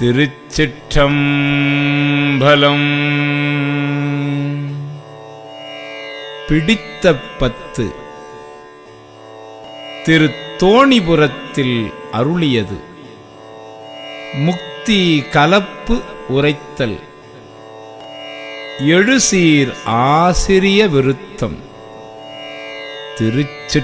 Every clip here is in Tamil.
திருச்சிற்றம்பலம். பிடித்த பத்து திரு தோணிபுரத்தில் அருளியது. முக்தி கலப்பு உரைத்தல். எழுசீர் ஆசிரிய விருத்தம். திருச்சிற்றம்பலம்.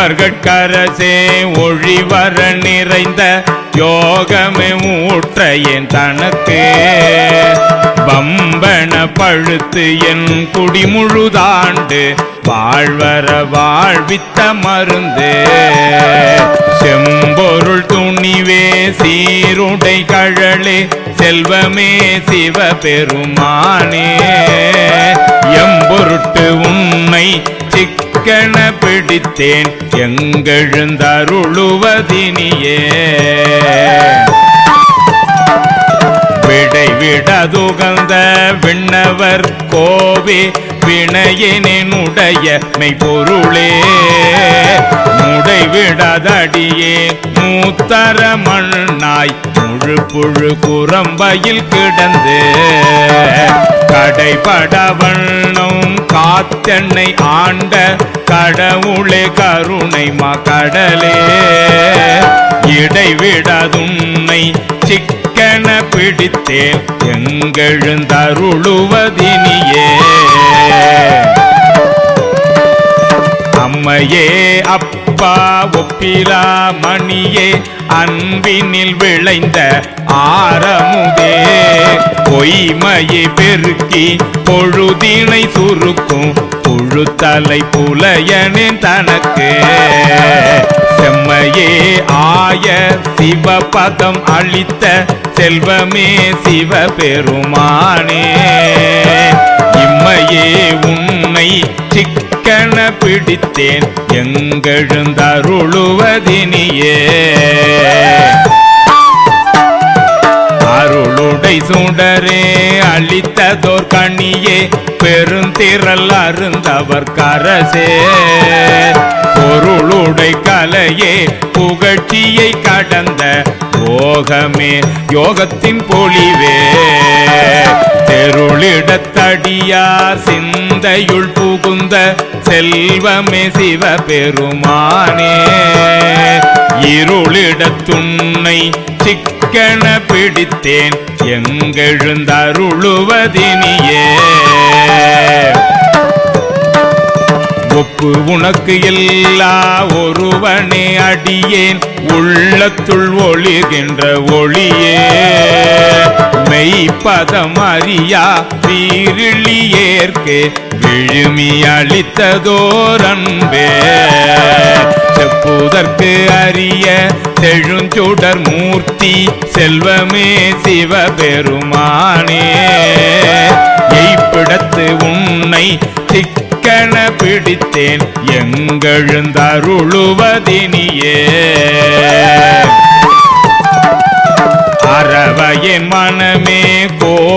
கும்பர்கட்கரசே ஒழிவர நிறைந்த யோகமே ஊற்ற என் தனக்கு. பம்பன பழுத்து என் குடிமுழுதாண்டு வாழ்வர வாழ்வித்த மருந்து. செம்பொருள் துணிவே சீருடை கழலே செல்வமே சிவபெருமானே. எம்பொருட்டு உன்னை கண பிடித்தேன் எங்கெழுந்தருளுவதினியே. விடதுகந்த விண்ணவர் கோவே வினையினுடைய மெய்பொருளே முடை விடதடியே மூத்தர மண்ணாய் முழு புழு குரம்பையில் கிடந்து. கடைபடவண்ணம் காத்தென்னை ஆண்ட கடவுளே கருணை மகடலே இடைவிடதுன்னை சிக்கன பிடித்தேன் எங்கெழுந்தருளுவதினியே. அம்மையே அப்பா ஒப்பிலா மணியே அன்பினில் விளைந்த ஆரமுதே. பொய்மையை பெருக்கி பொழுதினை சுருக்கும் புழுத்தலை புலையனின் தனக்கு. செம்மையே ஆய சிவபதம் அளித்த செல்வமே சிவபெருமானே. இம்மையே உன்னை சிக்கன பிடித்தேன் எங்கெழுந்தருளுவதினியே. அருளுடை சுடரே அளித்ததோர் கனியே பெருந்திரல் அருந்தவர் கரசே. பொருளுடை கலையே புகழ்ச்சியை கடந்த யோகமே யோகத்தின் பொழிவே. தெருளிடத்தடியார் சிந்தையுள் புகுந்த செல்வமே சிவபெருமானே. இருளிடத்துன்னை சிக்கன பிடித்தேன் எங்கெழுந்தருளுவதினியே. ஒப்பு உனக்கு எல்லா ஒருவனே அடியேன். உள்ளத்துள் ஒளிர்கின்ற ஒளியே. மெய்ப்பதம் பதமறியா வீரிழி ஏற்கே விழுமி அளித்ததோரன்பே. செப்புதற்கு அறிய செழுஞ்சுடர் மூர்த்தி செல்வமே சிவபெருமானே. எய்ப்பிடத்து உன்னை சிக்கன பிடித்தேன் எங்கெழுந்தருளுவதினியே.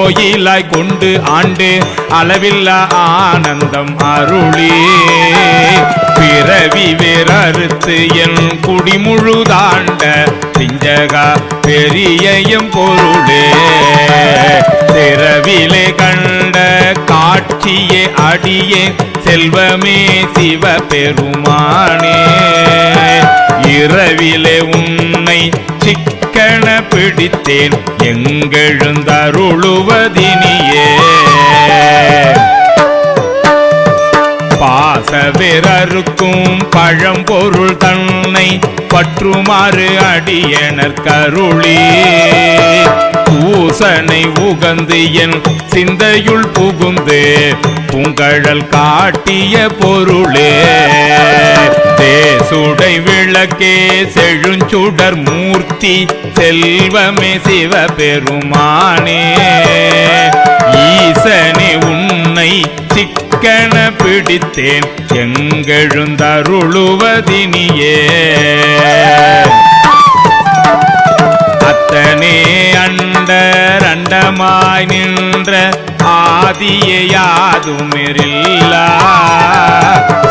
கோயிலாய் கொண்டு ஆண்டு அளவில்லா ஆனந்தம் அருளே. பிறவி வேறறுத்து என் குடிமுழுதாண்ட திஞ்சகா பெரியம் பொருளே. திறவிலே கண்ட காட்சியே அடியே செல்வமே சிவ பெருமானே இரவிலே உன்னை சிக்கன பிடித்தேன் எங்கள் எங்கெழுந்தருளுவதினியே பாசவிரருக்கும் பழம்பொருள் தன்னை பற்றுமாறு அடியனர் கருளி. பூசனை உகந்து என் சிந்தையுள் புகுந்து புங்கழல் காட்டிய பொருளே. தேசுடை செழுஞ்சுடர் மூர்த்தி செல்வமே சிவபெருமானே. ஈசனே உன்னை சிக்கன பிடித்தேன் எங்கெழுந்தருளுவதினியே அத்தனே அண்டர் அண்டமாய் நின்ற ஆதியாதுமிரில்லா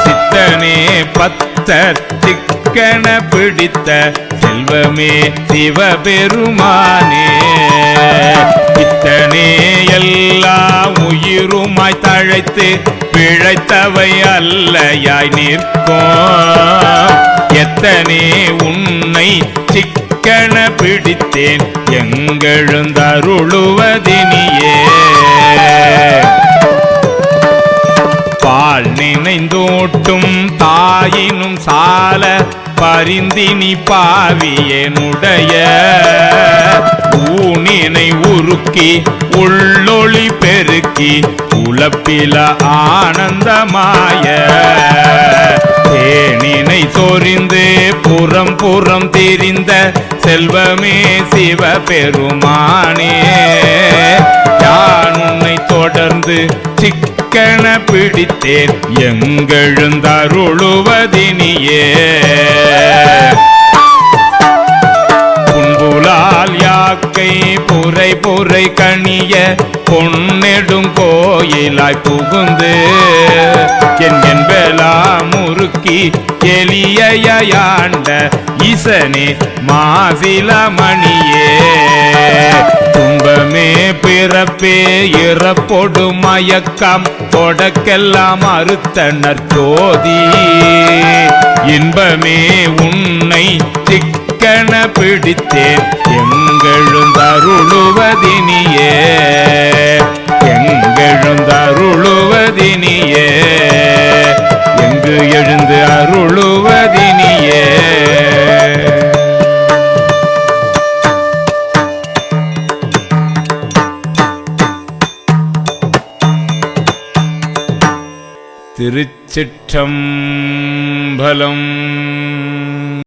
சித்தனே பத்தர் சிக்க சிக்கன பிடித்த செல்வமே சிவபெருமானே. இத்தனே எல்லா உயிருமாய் தழைத்து பிழைத்தவை அல்லையாய் நிற்கும் எத்தனே உன்னை சிக்கன பிடித்தேன் எங்கெழுந்தருளுவதினியே. பரிந்தினி பாவியனுடைய ஊனினை உருக்கி உள்ளொளி பெருக்கி உலப்பில ஆனந்தமாய. தேனினை சொரிந்து புறம் புறம் திரிந்த செல்வமே சிவபெருமானே. யான் உன்னை தொடர்ந்து பிடித்தேன். எங்கெழுந்தருளுவதினியே. புன்புலால் யாக்கை புரை புரை கணிய பொன்னெடும் கோயிலாய் புகுந்து என் என்பலா முறுக்கி எளியாண்ட ஈசனே மாசில மணியே பிறப்பே இறப்பொடு மயக்கம். தொடக்கெல்லாம் அறுத்த நற்சோதி இன்பமே உன்னை சிக்கன பிடித்தேன். எங்கெழுந்தருளுவதினியே எங்கெழுந்தருளுவதினியே चिट्टं फलम्।